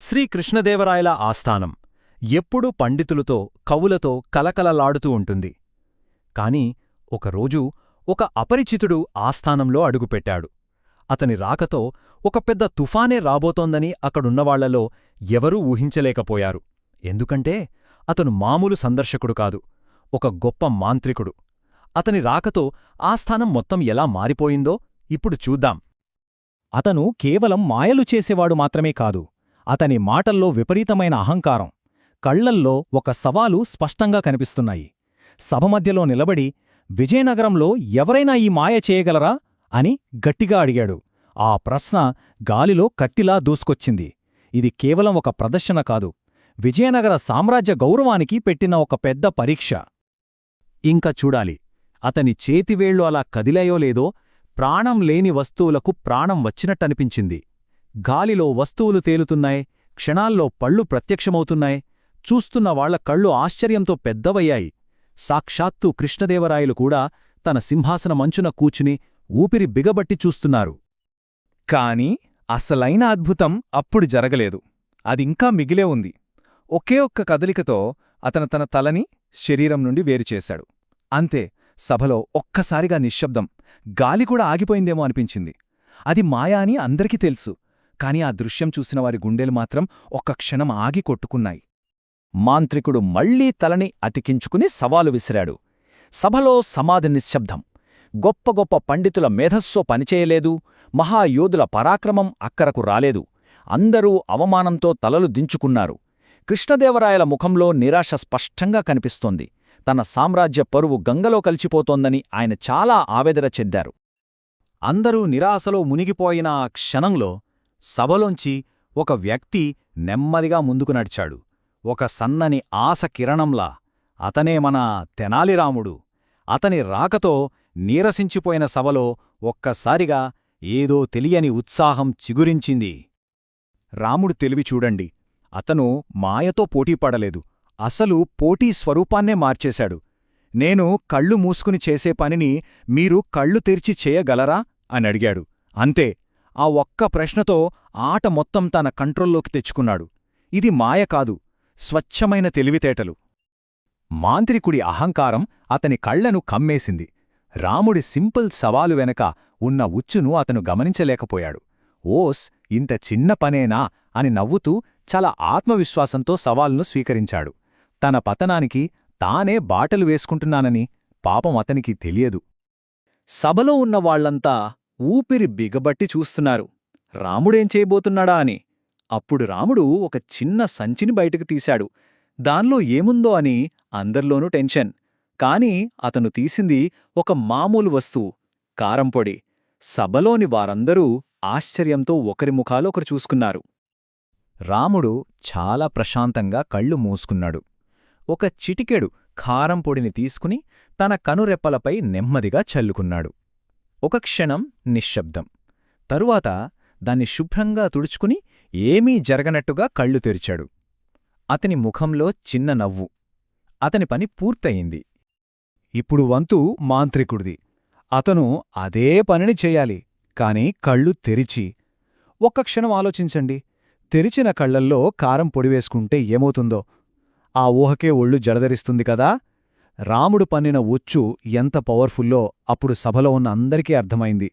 శ్రీకృష్ణదేవరాయల ఆస్థానం ఎప్పుడూ పండితులతో కవులతో కలకలలాడుతూ ఉంటుంది. కాని ఒకరోజు ఒక అపరిచితుడు ఆస్థానంలో అడుగుపెట్టాడు. అతని రాకతో ఒక పెద్ద తుఫానే రాబోతోందని అక్కడున్నవాళ్ళలో ఎవరూ ఊహించలేకపోయారు. ఎందుకంటే అతను మామూలు సందర్శకుడు కాదు ఒక గొప్ప మాంత్రికుడు. అతని రాకతో ఆస్థానం మొత్తం ఎలా మారిపోయిందో ఇప్పుడు చూద్దాం. అతను కేవలం మాయలు చేసేవాడు మాత్రమే కాదు అతని మాటల్లో విపరీతమైన అహంకారం. కళ్ళల్లో ఒక సవాలు స్పష్టంగా కనిపిస్తున్నాయి. సభ మధ్యలో నిలబడి విజయనగరంలో ఎవరైనా ఈ మాయ చేయగలరా? అని గట్టిగా అడిగాడు. ఆ ప్రశ్న గాలిలో కత్తిలా దూసుకొచ్చింది. ఇది కేవలం ఒక ప్రదర్శన కాదు. విజయనగర సామ్రాజ్య గౌరవానికి పెట్టిన ఒక పెద్ద పరీక్ష. ఇంక చూడాలి. అతని చేతివేళ్ళు అలా కదిలాయో లేదో ప్రాణం లేని వస్తువులకు ప్రాణం వచ్చినట్టనిపించింది. గాలిలో వస్తువులు తేలుతున్నాయి క్షణాల్లో పళ్ళు ప్రత్యక్షమవుతున్నాయి చూస్తున్న వాళ్ళ కళ్ళు ఆశ్చర్యంతో పెద్దవయ్యాయి. సాక్షాత్తు కృష్ణదేవరాయలు కూడా తన సింహాసనమంచున కూచుని ఊపిరి బిగబట్టి చూస్తున్నారు. కాని అసలైన అద్భుతం అప్పుడు జరగలేదు. అదింకా మిగిలే ఉంది. ఒకే ఒక్క కదలికతో అతను తన తలని శరీరం నుండి వేరుచేశాడు అంతే సభలో ఒక్కసారిగా నిశ్శబ్దం గాలి కూడా ఆగిపోయిందేమో అనిపించింది. అది మాయా అని అందరికీ తెలుసు. కాని ఆ దృశ్యం చూసిన వారి గుండెలు మాత్రం ఒక్క క్షణం ఆగి కొట్టుకున్నాయి. మాంత్రికుడు మళ్ళీ తలని అతికించుకుని సవాలు విసిరాడు. సభలో సమాధి నిశ్శబ్దం. గొప్ప గొప్ప పండితుల మేధస్సో పనిచేయలేదు. మహాయోధుల పరాక్రమం అక్కరకు రాలేదు. అందరూ అవమానంతో తలలు దించుకున్నారు. కృష్ణదేవరాయల ముఖంలో నిరాశ స్పష్టంగా కనిపిస్తోంది. తన సామ్రాజ్య పరువు గంగలో కలిసిపోతోందని ఆయన చాలా ఆవేదన చెందారు. అందరూ నిరాశలో మునిగిపోయిన ఆ క్షణంలో సభలోంచి ఒక వ్యక్తి నెమ్మదిగా ముందుకు నడిచాడు. ఒక సన్నని ఆశ కిరణంలా అతనే మన తెనాలిరాముడు. అతని రాకతో నీరసించిపోయిన సభలో ఒక్కసారిగా ఏదో తెలియని ఉత్సాహం చిగురించింది. రాముడు తెలివి చూడండి. అతను మాయతో పోటీపడలేదు అసలు పోటీ స్వరూపాన్నే మార్చేశాడు. నేను కళ్ళు మూసుకుని చేసే పనిని మీరు కళ్ళు తెరిచి చేయగలరా? అని అడిగాడు. అంతే. ఆ ఒక్క ప్రశ్నతో ఆట మొత్తం తన కంట్రోల్లోకి తెచ్చుకున్నాడు. ఇది మాయ కాదు స్వచ్ఛమైన తెలివితేటలు. మాంత్రికుడి అహంకారం అతని కళ్ళను కమ్మేసింది. రాముడి సింపుల్ సవాలు వెనక ఉన్న ఉచ్చును అతను గమనించలేకపోయాడు. ఓస్ ఇంత చిన్న పనేనా? అని నవ్వుతూ చాలా ఆత్మవిశ్వాసంతో సవాల్ను స్వీకరించాడు. తన పతనానికి తానే బాటలు వేసుకుంటున్నానని పాపం అతనికి తెలియదు. సభలో ఉన్న వాళ్ళంతా ఊపిరి బిగబట్టి చూస్తున్నారు. రాముడేం చేయబోతున్నాడా అని. అప్పుడు రాముడు ఒక చిన్న సంచిని బయటకు తీశాడు. దానిలో ఏముందో అని అందరిలోనూ టెన్షన్. కాని అతను తీసింది ఒక మామూలు వస్తువు కారంపొడి సభలోని వారందరూ ఆశ్చర్యంతో ఒకరి ముఖాలు ఒకరు చూసుకున్నారు. రాముడు చాలా ప్రశాంతంగా కళ్ళు మూసుకున్నాడు. ఒక చిటికెడు కారం పొడిని తీసుకుని తన కనురెప్పలపై నెమ్మదిగా చల్లుకున్నాడు. ఒక క్షణం నిశ్శబ్దం. తరువాత దాన్ని శుభ్రంగా తుడుచుకుని ఏమీ జరగనట్టుగా కళ్ళు తెరిచాడు. అతని ముఖంలో చిన్న నవ్వు. అతని పని పూర్తయింది. ఇప్పుడు వంతు మాంత్రికుడిది. అతను అదే పనిని చెయ్యాలి కాని కళ్ళు తెరిచి. ఒక్క క్షణం ఆలోచించండి. తెరిచిన కళ్ళల్లో కారం పొడివేసుకుంటే ఏమవుతుందో. ఆ ఊహకే ఒళ్ళు జడదరిస్తుంది కదా. రాముడు పన్నిన ఉచ్చు ఎంత పవర్ఫుల్లో అప్పుడు సభలో ఉన్న అందరికీ అర్థమైంది.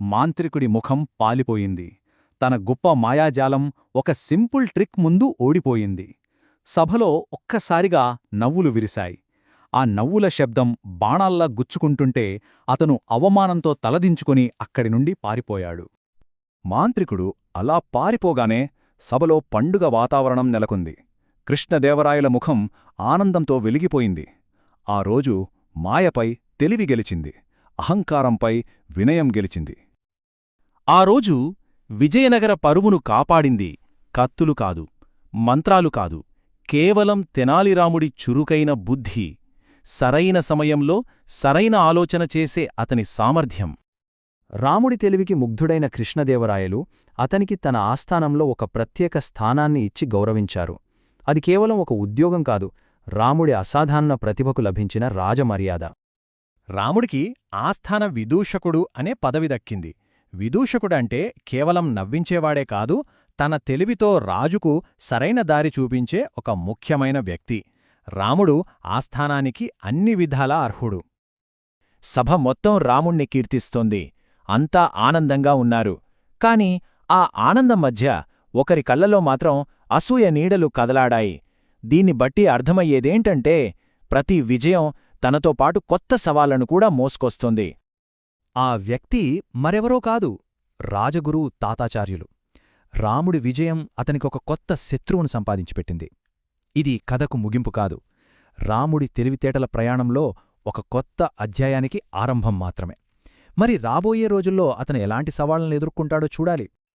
మాంత్రికుడి ముఖం పాలిపోయింది. తన గొప్ప మాయాజాలం ఒక సింపుల్ ట్రిక్ ముందు ఓడిపోయింది. సభలో ఒక్కసారిగా నవ్వులు విరిశాయి. ఆ నవ్వుల శబ్దం బాణాల్లా గుచ్చుకుంటుంటే అతను అవమానంతో తలదించుకుని అక్కడి నుండి పారిపోయాడు. మాంత్రికుడు అలా పారిపోగానే సభలో పండుగ వాతావరణం నెలకొంది. కృష్ణదేవరాయల ముఖం ఆనందంతో వెలిగిపోయింది. ఆ రోజు మాయపై తెలివి గెలిచింది అహంకారంపై వినయం గెలిచింది. ఆ రోజు విజయనగర పరువును కాపాడింది కత్తులు కాదు మంత్రాలు కాదు కేవలం తెనాలిరాముడి చురుకైన బుద్ధి సరైన సమయంలో సరైన ఆలోచన చేసే అతని సామర్థ్యం. రాముడి తెలివికి ముగ్ధుడైన కృష్ణదేవరాయలు అతనికి తన ఆస్థానంలో ఒక ప్రత్యేక స్థానాన్ని ఇచ్చి గౌరవించారు. అది కేవలం ఒక ఉద్యోగం కాదు రాముడి అసాధారణ ప్రతిభకు లభించిన రాజమర్యాద. రాముడికి ఆస్థాన విదూషకుడు అనే పదవి దక్కింది. విదూషకుడంటే కేవలం నవ్వించేవాడే కాదు తన తెలివితో రాజుకు సరైన దారి చూపించే ఒక ముఖ్యమైన వ్యక్తి. రాముడు ఆస్థానానికి అన్ని విధాలా అర్హుడు. సభ మొత్తం రాముణ్ణి కీర్తిస్తోంది. అంతా ఆనందంగా ఉన్నారు. కాని ఆ ఆనందం మధ్య ఒకరి కళ్ళలో మాత్రం అసూయ నీడలు కదలాడాయి. దీన్ని బట్టి అర్థమయ్యేదేంటంటే ప్రతి విజయం తనతో పాటు కొత్త సవాళ్ళను కూడా మోసుకొస్తుంది. ఆ వ్యక్తి మరెవరో కాదు రాజగురు తాతాచార్యులు. రాముడి విజయం అతనికొక కొత్త శత్రువును సంపాదించిపెట్టింది ఇది కథకు ముగింపు కాదు. రాముడి తెలివితేటల ప్రయాణంలో ఒక కొత్త అధ్యాయానికి ఆరంభం మాత్రమే. మరి రాబోయే రోజుల్లో అతను ఎలాంటి సవాళ్ళను ఎదుర్కొంటాడో చూడాలి.